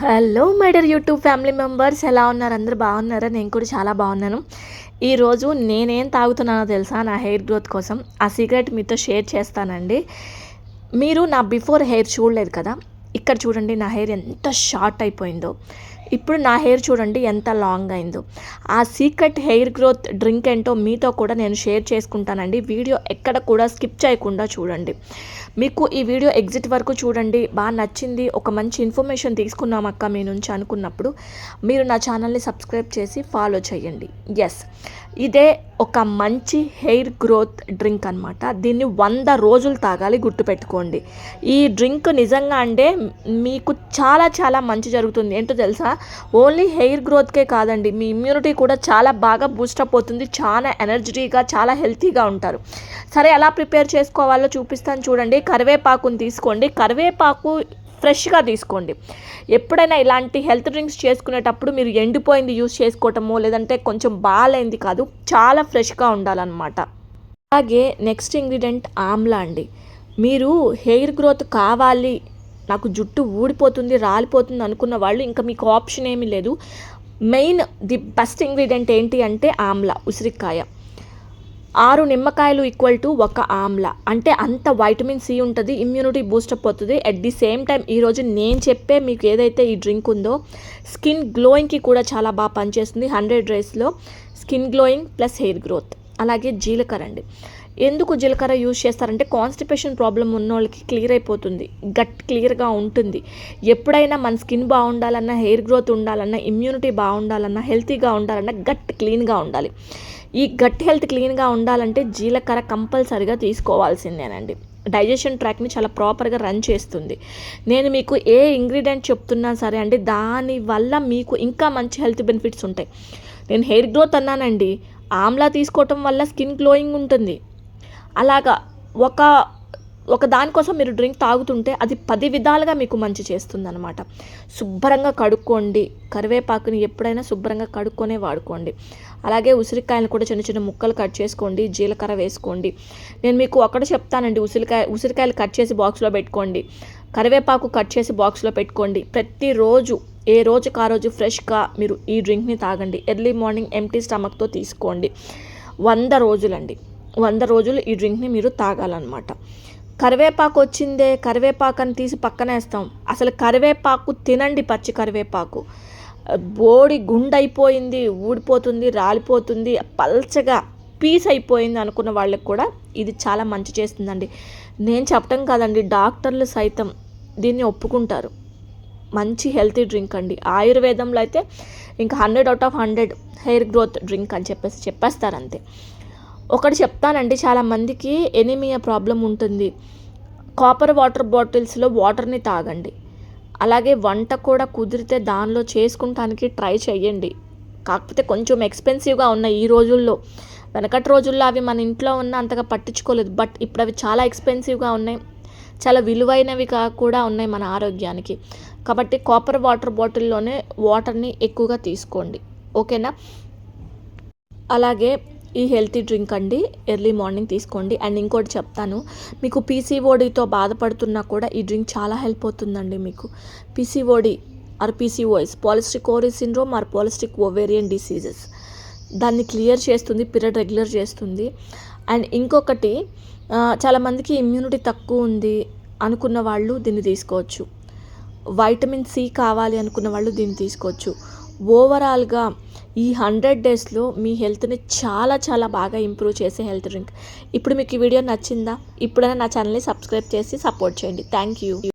Hello my dear YouTube family members ఎలా ఉన్నారు? అందరు బాగున్నారా? నేను కూడా చాలా బాగున్నాను. ఈరోజు నేనేం తాగుతున్నానో తెలుసా? నా హెయిర్ గ్రోత్ కోసం. ఆ సీక్రెట్ మీతో షేర్ చేస్తానండి. మీరు నా బిఫోర్ హెయిర్ చూడలేదు కదా? ఇక్కడ చూడండి నా హెయిర్ ఎంత షార్ట్ అయిపోయిందో. ఇప్పుడు నా హెయిర్ చూడండి ఎంత లాంగ్ అయిందో. ఆ సీక్రెట్ హెయిర్ గ్రోత్ డ్రింక్ ఏంటో మీతో కూడా నేను షేర్ చేసుకుంటానండి. వీడియో ఎక్కడ కూడా స్కిప్ చేయకుండా చూడండి. మీకు ఈ వీడియో ఎగ్జిట్ వరకు చూడండి. బాగా నచ్చింది ఒక మంచి ఇన్ఫర్మేషన్ తీసుకున్నాం అక్క మీ నుంచి అనుకున్నప్పుడు. మీరు నా ఛానల్ని సబ్స్క్రైబ్ చేసి ఫాలో చేయండి. ఎస్ ఇదే ఒక మంచి హెయిర్ గ్రోత్ డ్రింక్ అనమాట దీన్ని వంద రోజులు తాగాలి గుర్తుపెట్టుకోండి. ఈ డ్రింక్ నిజంగా అంటే మీకు చాలా చాలా మంచి జరుగుతుంది. ఏంటో తెలుసా? ఓన్లీ హెయిర్ గ్రోత్కే కాదండి మీ ఇమ్యూనిటీ కూడా చాలా బాగా బూస్టప్ అవుతుంది చాలా ఎనర్జీగా చాలా హెల్తీగా ఉంటారు. సరే ఎలా ప్రిపేర్ చేసుకోవాలో చూపిస్తాను చూడండి. కరివేపాకుని తీసుకోండి. కరివేపాకు ఫ్రెష్గా తీసుకోండి. ఎప్పుడైనా ఇలాంటి హెల్త్ డ్రింక్స్ చేసుకునేటప్పుడు మీరు ఎండిపోయింది యూస్ చేసుకోవటమో లేదంటే కొంచెం బాగాలైంది కాదు చాలా ఫ్రెష్గా ఉండాలన్నమాట. అలాగే నెక్స్ట్ ఇంగ్రీడియంట్ ఆమ్లా అండి. మీరు హెయిర్ గ్రోత్ కావాలి నాకు జుట్టు ఊడిపోతుంది రాలిపోతుంది అనుకున్న వాళ్ళు ఇంకా మీకు ఆప్షన్ ఏమీ లేదు. మెయిన్ ది బెస్ట్ ఇంగ్రీడియంట్ ఏంటి అంటే ఆమ్లా ఉసిరికాయ. ఆరు నిమ్మకాయలు ఈక్వల్ టు ఒక ఆమ్లా. అంటే అంత వైటమిన్ సి ఉంటుంది ఇమ్యూనిటీ బూస్టప్ అవుతుంది. అట్ ది సేమ్ టైం ఈరోజు నేను చెప్పే మీకు ఏదైతే ఈ డ్రింక్ ఉందో స్కిన్ గ్లోయింగ్కి కూడా చాలా బాగా పనిచేస్తుంది. హండ్రెడ్ రేస్లో skin glowing plus hair growth అలాగే జీలకర్ర అండి. ఎందుకు జీలకర్ర యూజ్ చేస్తారంటే కాన్స్టిపేషన్ ప్రాబ్లం ఉన్న వాళ్ళకి క్లియర్ అయిపోతుంది. గట్ క్లియర్గా ఉంటుంది. ఎప్పుడైనా మన స్కిన్ బాగుండాలన్నా హెయిర్ గ్రోత్ ఉండాలన్నా ఇమ్యూనిటీ బాగుండాలన్నా హెల్తీగా ఉండాలన్నా గట్ క్లీన్గా ఉండాలి. ఈ గట్ హెల్త్ క్లీన్గా ఉండాలంటే జీలకర్ర కంపల్సరిగా తీసుకోవాల్సిందేనండి. డైజెషన్ ట్రాక్ని చాలా ప్రాపర్గా రన్ చేస్తుంది. నేను మీకు ఏ ఇంగ్రీడియంట్ చెప్తున్నా సరే అండి దానివల్ల మీకు ఇంకా మంచి హెల్త్ బెనిఫిట్స్ ఉంటాయి. నేను హెయిర్ గ్రోత్ అన్నానండి. ఆమ్లా తీసుకోవటం వల్ల స్కిన్ గ్లోయింగ్ ఉంటుంది. అలాగా ఒక ఒక దానికోసం మీరు డ్రింక్ తాగుతుంటే అది పది విధాలుగా మీకు మంచి చేస్తుంది అనమాట శుభ్రంగా కడుక్కోండి. కరివేపాకుని ఎప్పుడైనా శుభ్రంగా కడుక్కొనే వాడుకోండి. అలాగే ఉసిరికాయలు కూడా చిన్న చిన్న ముక్కలు కట్ చేసుకోండి. జీలకర్ర వేసుకోండి. నేను మీకు ఒకటి చెప్తానండి. ఉసిరికాయ ఉసిరికాయలు కట్ చేసి బాక్స్లో పెట్టుకోండి. కరివేపాకు కట్ చేసి బాక్స్లో పెట్టుకోండి. ప్రతిరోజు ఏ రోజుకి ఆ రోజు ఫ్రెష్గా మీరు ఈ డ్రింక్ని తాగండి. ఎర్లీ మార్నింగ్ ఎంటీ స్టమక్తో తీసుకోండి. వంద రోజులండి. వంద రోజులు ఈ డ్రింక్ని మీరు తాగాలన్నమాట. కరివేపాకు వచ్చిందే కరివేపాకుని తీసి పక్కన వేస్తాం. అసలు కరివేపాకు తినండి పచ్చి కరివేపాకు. బోడి గుండైపోయింది ఊడిపోతుంది రాలిపోతుంది పల్చగా పీస్ అయిపోయింది అనుకున్న వాళ్ళకి కూడా ఇది చాలా మంచి చేస్తుందండి. నేను చెప్పటం కాదండి డాక్టర్లు సైతం దీన్ని ఒప్పుకుంటారు. మంచి హెల్తీ డ్రింక్ అండి. ఆయుర్వేదంలో అయితే ఇంకా hundred out of hundred hair growth drink అని చెప్పేసి చెప్పేస్తారు అంతే ఒకటి చెప్తానండి చాలామందికి ఎనిమియా ప్రాబ్లం ఉంటుంది. కాపర్ వాటర్ బాటిల్స్లో వాటర్ని తాగండి. అలాగే వంట కూడా కుదిరితే దానిలో చేసుకుంటానికి ట్రై చేయండి కాకపోతే కొంచెం ఎక్స్పెన్సివ్గా ఉన్నాయి ఈ రోజుల్లో. వెనకటి రోజుల్లో అవి మన ఇంట్లో ఉన్న అంతగా పట్టించుకోలేదు. బట్ ఇప్పుడు అవి చాలా ఎక్స్పెన్సివ్గా ఉన్నాయి. చాలా విలువైనవి కూడా ఉన్నాయి మన ఆరోగ్యానికి. కాబట్టి కాపర్ వాటర్ బాటిల్లోనే వాటర్ని ఎక్కువగా తీసుకోండి. ఓకేనా? అలాగే ఈ హెల్తీ డ్రింక్ అండి ఎర్లీ మార్నింగ్ తీసుకోండి. అండ్ ఇంకోటి చెప్తాను మీకు పీసీఓడితో బాధపడుతున్నా కూడా ఈ డ్రింక్ చాలా హెల్ప్ అవుతుందండి మీకు. PCOD or PCOS polycystic ovary syndrome or polycystic ovarian diseases దాన్ని క్లియర్ చేస్తుంది పీరియడ్ రెగ్యులర్ చేస్తుంది. అండ్ ఇంకొకటి చాలామందికి ఇమ్యూనిటీ తక్కువ ఉంది అనుకున్న వాళ్ళు దీన్ని తీసుకోవచ్చు. వైటమిన్ సి కావాలి అనుకున్న వాళ్ళు దీన్ని తీసుకోవచ్చు. ఓవరాల్గా ఈ హండ్రెడ్ డేస్లో మీ హెల్త్ని చాలా చాలా బాగా ఇంప్రూవ్ చేసే హెల్త్ డ్రింక్. ఇప్పుడు మీకు ఈ వీడియో నచ్చిందా? ఇప్పుడైనా నా ఛానల్ని సబ్స్క్రైబ్ చేసి సపోర్ట్ చేయండి. Thank you